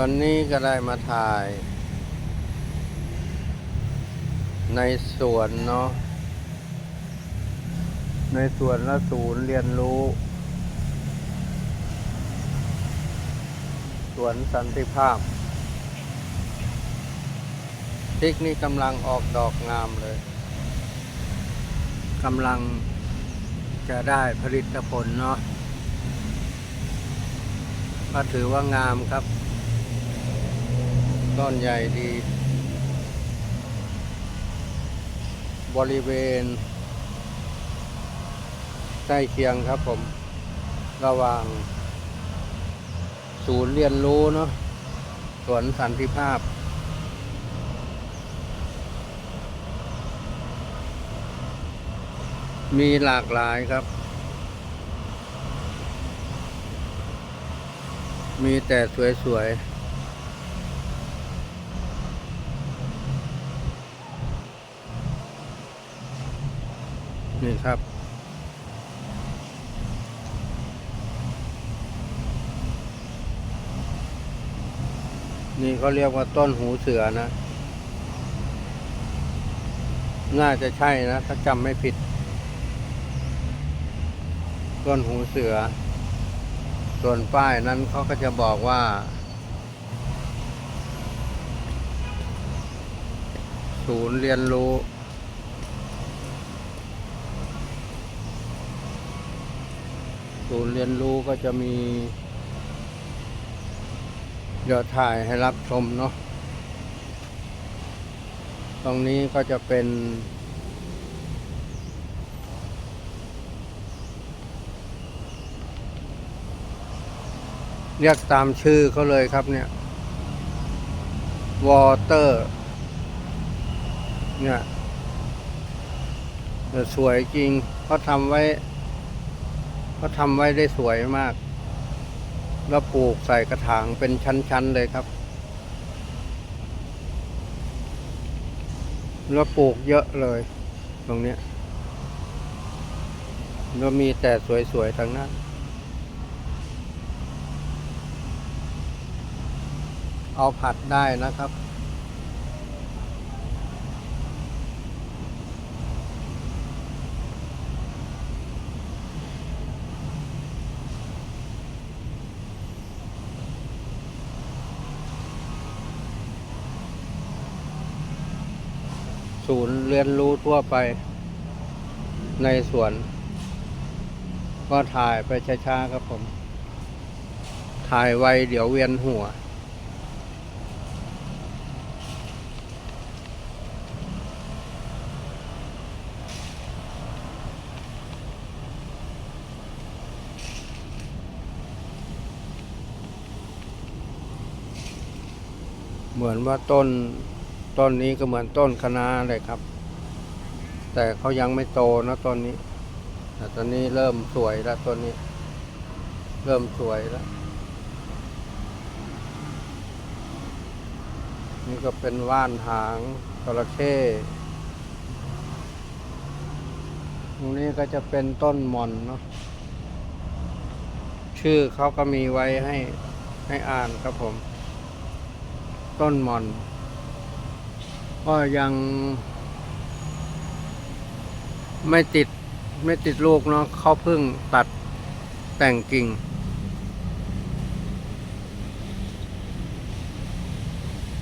วันนี้ก็ได้มาถ่าย ในสวนเนาะในสวนและศูนย์เรียนรู้ สวนสันติภาพพริกนี่กำลังออกดอกงามเลยกำลังจะได้ผลิตผลเนาะก็ถือว่างามครับ ต้นใหญ่ดี บริเวณ ใกล้เคียงครับผม ระหว่าง ศูนย์เรียนรู้เนาะสวนสันติภาพ มีหลากหลายครับ มีแต่สวยๆ นี่ครับนี่เขาเรียกว่าต้นหูเสือนะ น่าจะใช่นะ ถ้าจำไม่ผิด ต้นหูเสือ ส่วนป้ายนั้นเขาก็จะบอกว่า ศูนย์เรียนรู้ ศูนย์เรียนรู้ก็จะมีเดี๋ยวถ่ายให้รับชมเนาะ ตรงนี้ก็จะเป็น เรียกตามชื่อเขาเลยครับเนี่ยวอเตอร์ เนี่ยสวยจริงเขาทำไว้ เขาทำไว้ได้สวยมาก แล้วปลูกใส่กระถางเป็นชั้นๆเลยครับ แล้วปลูกเยอะเลย ตรงเนี้ยแล้วมีแต่สวยๆทั้งนั้นเอาผัดได้นะครับ ศูนย์เรียนรู้ทั่วไป ในสวน ก็ถ่ายไปช้าๆครับผม ถ่ายไวเดี๋ยวเวียนหัว เหมือนว่าต้น ต้นนี้ก็เหมือนต้นคะน้าเลยครับ แต่เขายังไม่โตนะต้นนี้ แต่ตอนนี้เริ่มสวยแล้วต้นนี้ เริ่มสวยแล้ว นี่ก็เป็นว่านหางจระเข้ตรงนี้ก็จะเป็นต้นหม่อนเนาะชื่อเขาก็มีไว้ให้ให้อ่านครับผม ต้นหม่อน ก็ยัง ไม่ติดไม่ติดลูกเนาะเขาเพิ่งตัดแต่งกิ่ง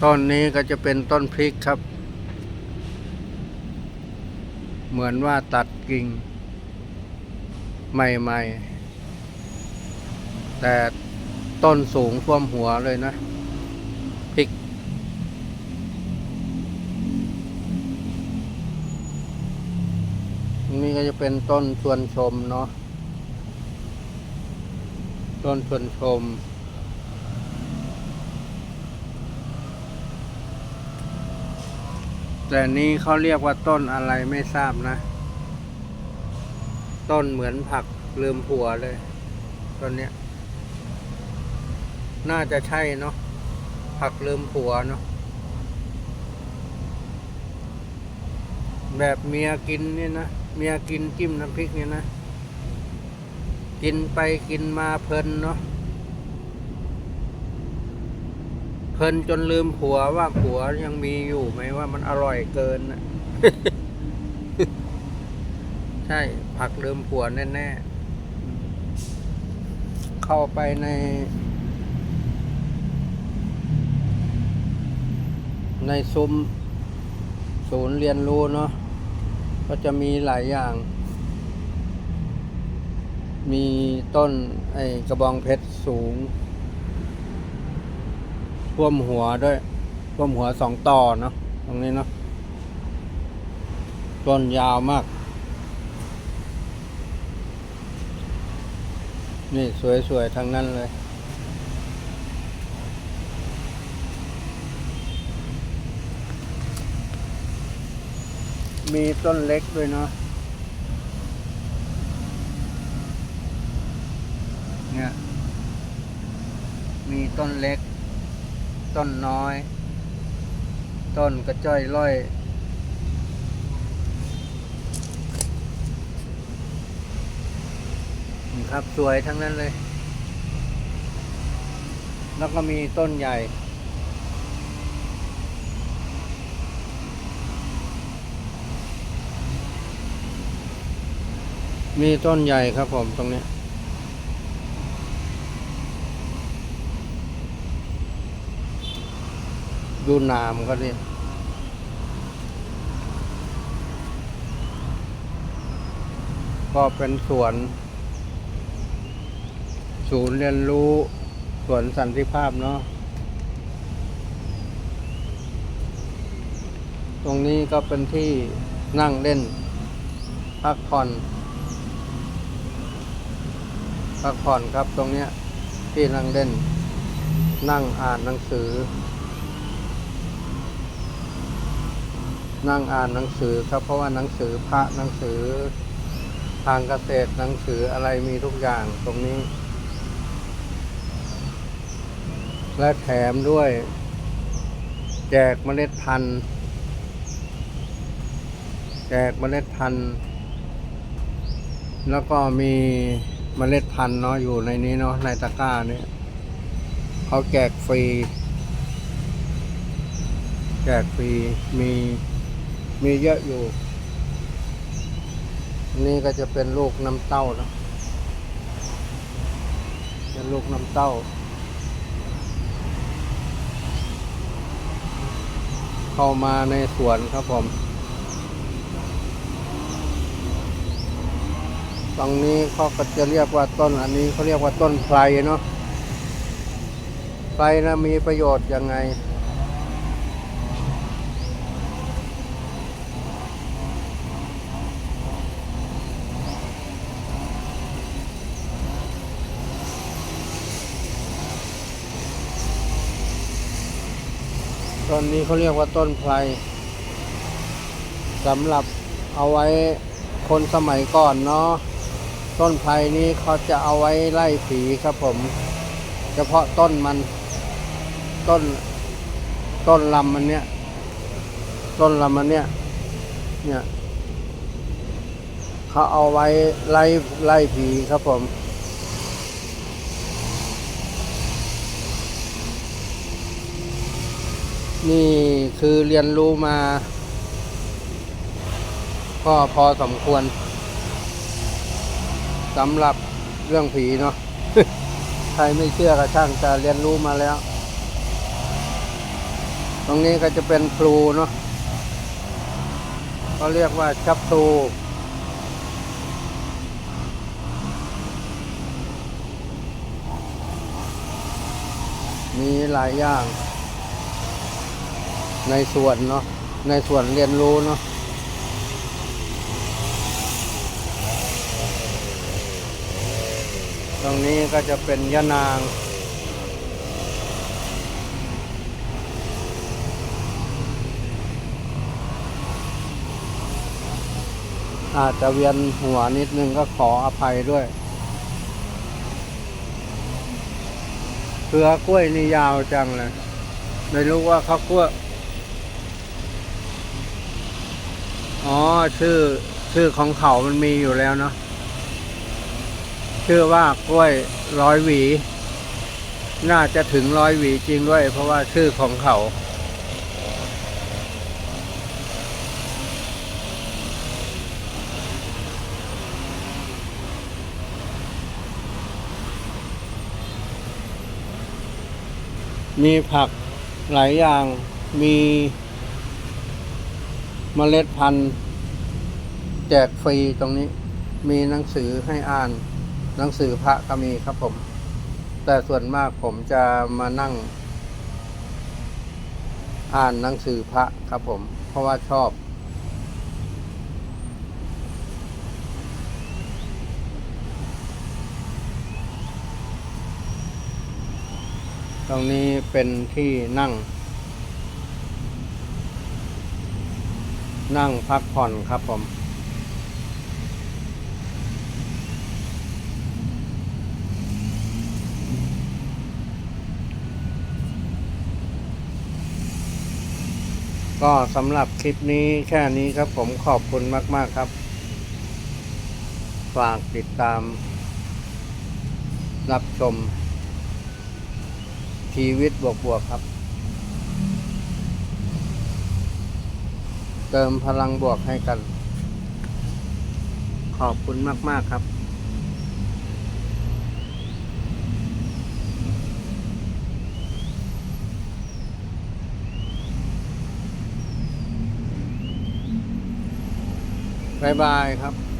ต้นนี้ก็จะเป็นต้นพริกครับ เหมือนว่าตัดกิ่ง ใหม่ ๆ แต่ต้นสูงท่วมหัวเลยนะพริก ตรง นี้ก็จะเป็นต้นชวนชมเนาะ ต้นชวนชม แต่นี้เขาเรียกว่าต้นอะไรไม่ทราบนะ ต้นเหมือนผักลืมผัวเลยต้นเนี้ย น่าจะใช่เนาะ ผักลืมผัวเนาะแบบเมียกินเนี่ยนะ เมียกินจิ้มน้ำพริกเนี่ยนะ กินไปกินมาเพลินเนาะเพลินจนลืมผัวว่าผัวยังมีอยู่ไหมว่ามันอร่อยเกินนะใช่ ผักลืมผัวแน่ๆ เข้าไปใน ในซุ้มศูนย์เรียนรู้เนาะ ก็จะมีหลายอย่าง มีต้นไอ้กระบองเพชรสูงท่วมหัวด้วยท่วมหัวสองต่อเนาะตรงนี้เนาะต้นยาวมาก นี่สวยๆทั้งนั้นเลย มีต้นเล็กด้วยเนาะเนี่ย มีต้นเล็ก ต้นน้อย ต้นกระจ้อยร่อยนี่ครับสวยทั้งนั้นเลย แล้วก็มีต้นใหญ่ มีต้นใหญ่ครับผมตรงนี้ ดูนามก็ดิก็เป็นสวน ศูนย์เรียนรู้สวนสันติภาพเนาะตรงนี้ก็เป็นที่นั่งเล่น พักผ่อน พักผ่อนครับตรงเนี้ยที่นั่งเล่น นั่งอ่านหนังสือ นั่งอ่านหนังสือครับเพราะว่าหนังสือพระหนังสือทางเกษตรหนังสืออะไรมีทุกอย่างตรงนี้ และแถมด้วย แจกเมล็ดพันธุ์ แจกเมล็ดพันธุ์ แล้วก็มี เมล็ดพันธุ์เนาะอยู่ในนี้เนาะในตะกร้าเนี่ยเขาแจกฟรี แจกฟรีมีมีเยอะอยู่ นี่ก็จะเป็นลูกน้ำเต้านะเป็นลูกน้ำเต้าเข้ามาในสวนครับผม ตรงนี้เขาก็จะเรียกว่าต้นอันนี้เขาเรียกว่าต้นไพรเนาะไพรนะมีประโยชน์ยังไง ต้นนี้เขาเรียกว่าต้นไพรสำหรับเอาไว้คนสมัยก่อนเนาะ ต้นไพรนี้เขาจะเอาไว้ไล่ผีครับผม เฉพาะต้นมัน ต้น ต้นลำมันเนี้ย ต้นลำมันเนี้ย เนี่ย เขาเอาไว้ไล่ไล่ผีครับผมนี่คือเรียนรู้มา ก็พอสมควร สำหรับเรื่องผีเนาะใครไม่เชื่อก็ช่างแต่เรียนรู้มาแล้ว ตรงนี้ก็จะเป็นพลูเนาะเขาเรียกว่าชับพลูมีหลายอย่าง ในส่วนเนาะในส่วนเรียนรู้เนาะ ตรงนี้ก็จะเป็นยะนาง อาจจะเวียนหัวนิดนึงก็ขออภัยด้วยเครือกล้วยนี่ยาวจังเลย ไม่รู้ว่าเขากล้วยอ๋อชื่อชื่อของเขามันมีอยู่แล้วเนาะ ชื่อว่ากล้วยร้อยหวี น่าจะถึงร้อยหวีจริงด้วย เพราะว่าชื่อของเขามีผักหลายอย่าง มีเมล็ดพันธุ์ แจกฟรีตรงนี้ มีหนังสือให้อ่าน หนังสือพระก็มีครับผม แต่ส่วนมากผมจะมานั่ง อ่านหนังสือพระครับผม เพราะว่าชอบ ตรงนี้เป็นที่นั่ง นั่งพักผ่อนครับผม ก็สำหรับคลิปนี้แค่นี้ครับผมขอบคุณมาก ๆ ครับ ฝากติดตาม รับชม ชีวิตบวก ๆ ครับ เติมพลังบวกให้กัน ขอบคุณมาก ๆ ครับ บายบายครับ